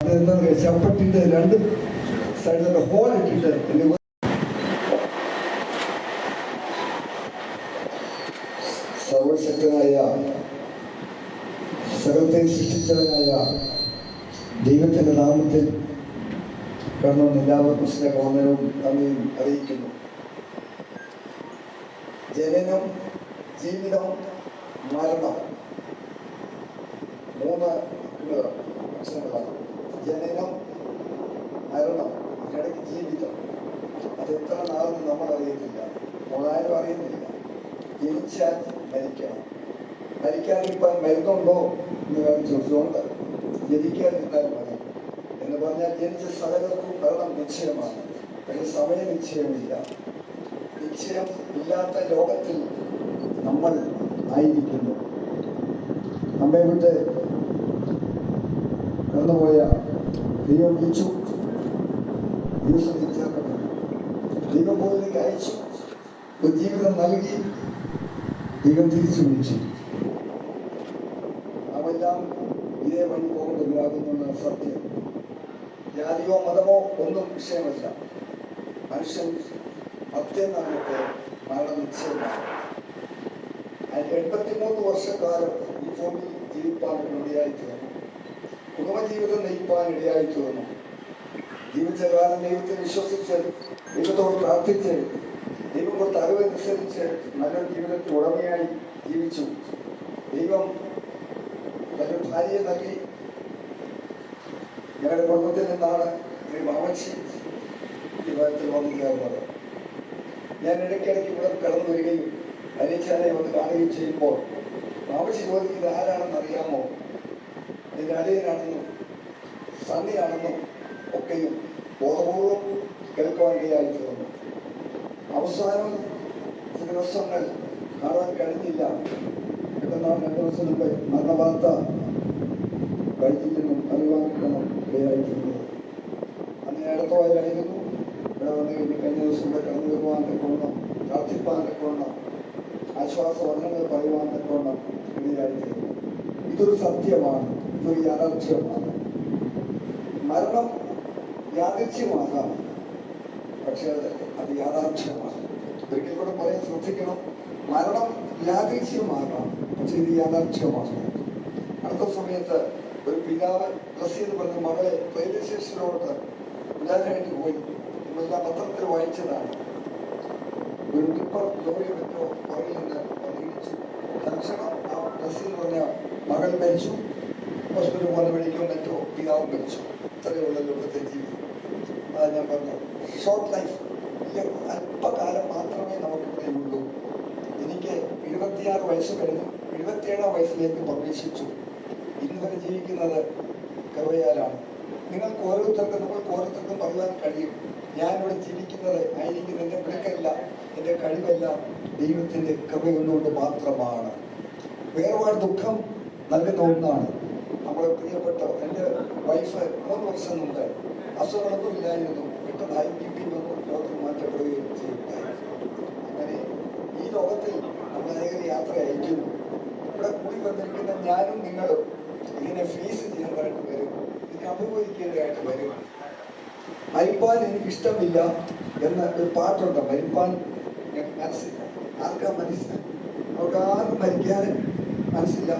എന്താ ചപ്പട്ടിന്റെ രണ്ട് സൈഡിലെ ഹോൾ ഇട്ടിട്ട് സർവശക്തനായ സകലത്തെ സൃഷ്ടിച്ചവനായ ദൈവത്തിന്റെ നാമത്തിൽ കടന്നു എല്ലാവർക്കും സ്നേഹവന്ദനവും നന്ദിയും അറിയിക്കുന്നു. ജനനം ജീവിതം മരണം. മൂന്ന് അക്ഷരങ്ങളാണ്. ജനനം മരണം ഇടയ്ക്ക് ജീവിതം. അത് എത്ര നാളെന്ന് നമ്മൾ അറിയത്തില്ല നമ്മളാരും അറിയുന്നില്ല. ജനിച്ചാൽ മരിക്കണം. മരിക്കാൻ ഇപ്പം മരുന്നുണ്ടോ എന്ന് ചോദിച്ചുകൊണ്ട് ജനിക്കാതിരുന്നാൽ മതി എന്ന് പറഞ്ഞാൽ ജനിച്ച സകലർക്കും മരണം നിശ്ചയമാണ്. പക്ഷെ സമയ നിശ്ചയമില്ല. നിശ്ചയം ഇല്ലാത്ത ലോകത്തിൽ നമ്മൾ ആയിരിക്കുന്നു. നമ്മെ വിട്ട് കടന്നുപോയ ദൈവം വിളിച്ചു. ദിവസം തിരിച്ചറിഞ്ഞു ദൈവം പോലേക്ക് അയച്ചു. ഒരു ജീവിതം നൽകി ദൈവം തിരിച്ചു വിളിച്ചു. നാമെല്ലാം ഇതേ വഴി പോകേണ്ടവരാകുന്നുള്ള സത്യം. ജാതിയോ മതമോ ഒന്നും വിഷയമല്ല. മനുഷ്യൻ അത്യനാമത്തെ മരണം നിശ്ചയമാണ് എൺപത്തിമൂന്ന് വർഷക്കാലം ഈ ഭൂമിയിൽ ജീവിപ്പാൻ ഇടയായി തീർന്നു കുടുംബജീവിതം നയിപ്പാൻ ഇടയായി തീർന്നു. ജീവിച്ച കാലം ദൈവത്തെ വിശ്വസിച്ച് ദൈവത്തോട് പ്രാർത്ഥിച്ച് ദൈവം കൊടുത്ത അറിവനുസരിച്ച് നല്ലൊരു ജീവിതത്തിൽ ഉടമയായി ജീവിച്ചു. ദൈവം നല്ലൊരു ഭാര്യയെ നൽകി. ഞങ്ങളുടെ കുടുംബത്തിൽ നിന്നാണ് ഒരു മാമച്ചി ജീവിതത്തിൽ വന്നു ചേർന്നത്. ഞാൻ ഇടയ്ക്കിടയ്ക്ക് ഇവിടെ കടന്നു വരികയും അനിച്ചാനെ വന്ന് കാണുകയും ചെയ്യുമ്പോൾ മാമച്ചി ചോദിക്കുന്നത് ആരാണെന്ന് അറിയാമോ? നിന്റെ അടിയനാണെന്നും സണ്ണിയാണെന്നും ഒക്കെയും ബോധപൂർവം കേൾക്കുവാൻ ഇടയായി തീർന്നു അവസാനം ചില ദിവസങ്ങൾ കാണാൻ കഴിഞ്ഞില്ല എന്നാൽ രണ്ടു ദിവസം മുമ്പ് മരണവാർത്ത കഴിഞ്ഞില്ലെന്നും അറിവാൻ കിട്ടണം ഇടയായി തീർന്നു അന്ന് ഇടത്തോയിലായിരുന്നു ഇവിടെ വന്നു കഴിഞ്ഞ് കഴിഞ്ഞ ദിവസം കടന്നു വരുവാൻ തക്കോണം പ്രാർത്ഥിപ്പാൻ തക്കോണം ആശ്വാസ വർണങ്ങൾ പറയുവാൻ തക്കോണം ഇടയായി തീർന്നു ഇതൊരു സത്യമാണ്. ഇതൊരു യാഥാർത്ഥ്യമാണ് മരണം യാദൃച്ഛ്യമാകാം പക്ഷേ അത് അത് യാഥാർത്ഥ്യമാണ്. ഒരിക്കൽ കൂടെ പറയാൻ ശ്രദ്ധിക്കണം. മരണം യാദൃച്ഛ്യമാകാം പക്ഷേ ഇത് യാഥാർത്ഥ്യമാകാം അടുത്ത സമയത്ത് ഒരു പിതാവ് റസി എന്ന് പറഞ്ഞ മകളെ റെയിൽവേ സ്റ്റേഷനിലോട്ട് വിടാനായിട്ട് പോയി. നമ്മളെല്ലാം പത്രത്തിൽ വായിച്ചതാണ്. ഒരു ടിപ്പർ ലോറി മറ്റോ പുറകിൽ നിന്ന് ഇടിച്ചു. തൽക്ഷണം ആ റസി പറഞ്ഞ മകൾ മരിച്ചു. ഹോസ്പിറ്റലിൽ പോലെ വഴിക്കോ മറ്റോ പിതാവ് മരിച്ചു. ഇത്രയുള്ള ലോകത്തെ ജീവിതം. അതാ ഞാൻ പറഞ്ഞു ഷോർട്ട് ലൈഫ് അല്പകാലം മാത്രമേ നമുക്ക് ഉള്ളൂ. എനിക്ക് എഴുപത്തിയാറ് വയസ്സ് കഴിഞ്ഞു എഴുപത്തിയേഴാം വയസ്സിലേക്ക് പ്രവേശിച്ചു. ഇന്ന് വരെ ജീവിക്കുന്നത് കൃപയാലാണ് നിങ്ങൾക്ക് ഓരോരുത്തർക്കും നിങ്ങൾക്ക് ഓരോരുത്തർക്കും പറയാൻ കഴിയും. ഞാനിവിടെ ജീവിക്കുന്നത് ആയിരിക്കുന്ന എന്റെ വിളക്കല്ല എന്റെ കഴിവല്ല ദൈവത്തിന്റെ കൃപയൊന്നുകൊണ്ട് മാത്രമാണ്. വേറൊരു ദുഃഖം നൽകുന്ന ഒന്നാണ്. നമ്മുടെ പ്രിയപ്പെട്ട എന്റെ വൈഫ് മൂന്ന് വർഷം മുമ്പ് അസുഖങ്ങളൊന്നും ഇല്ലായിരുന്നു. പെട്ടെന്നായി ബി പി വന്നു ലോകത്തിൽ മാറ്റപ്പെടുകയും ചെയ്യുകയുണ്ടായി അങ്ങനെ ഈ ലോകത്തിൽ നമ്മൾ അനേകം യാത്ര അയക്കുന്നു ഇവിടെ കൂടി വന്നിരിക്കുന്ന ഞാനും നിങ്ങളും ഇതിനെ ഫേസ് ചെയ്യേണ്ടതായിട്ട് വരും. ഇതിനെ അഭിമുഖീകരിക്കേണ്ടതായിട്ട് വരും. മരിപ്പാൻ എനിക്കിഷ്ടമില്ല എന്ന ഒരു പാട്ടുണ്ട്. മരിപ്പാൻ മനസ്സില്ല ആർക്കാ മനസ്സില്ല നമുക്ക് ആർക്കും മരിക്കാൻ മനസ്സില്ല.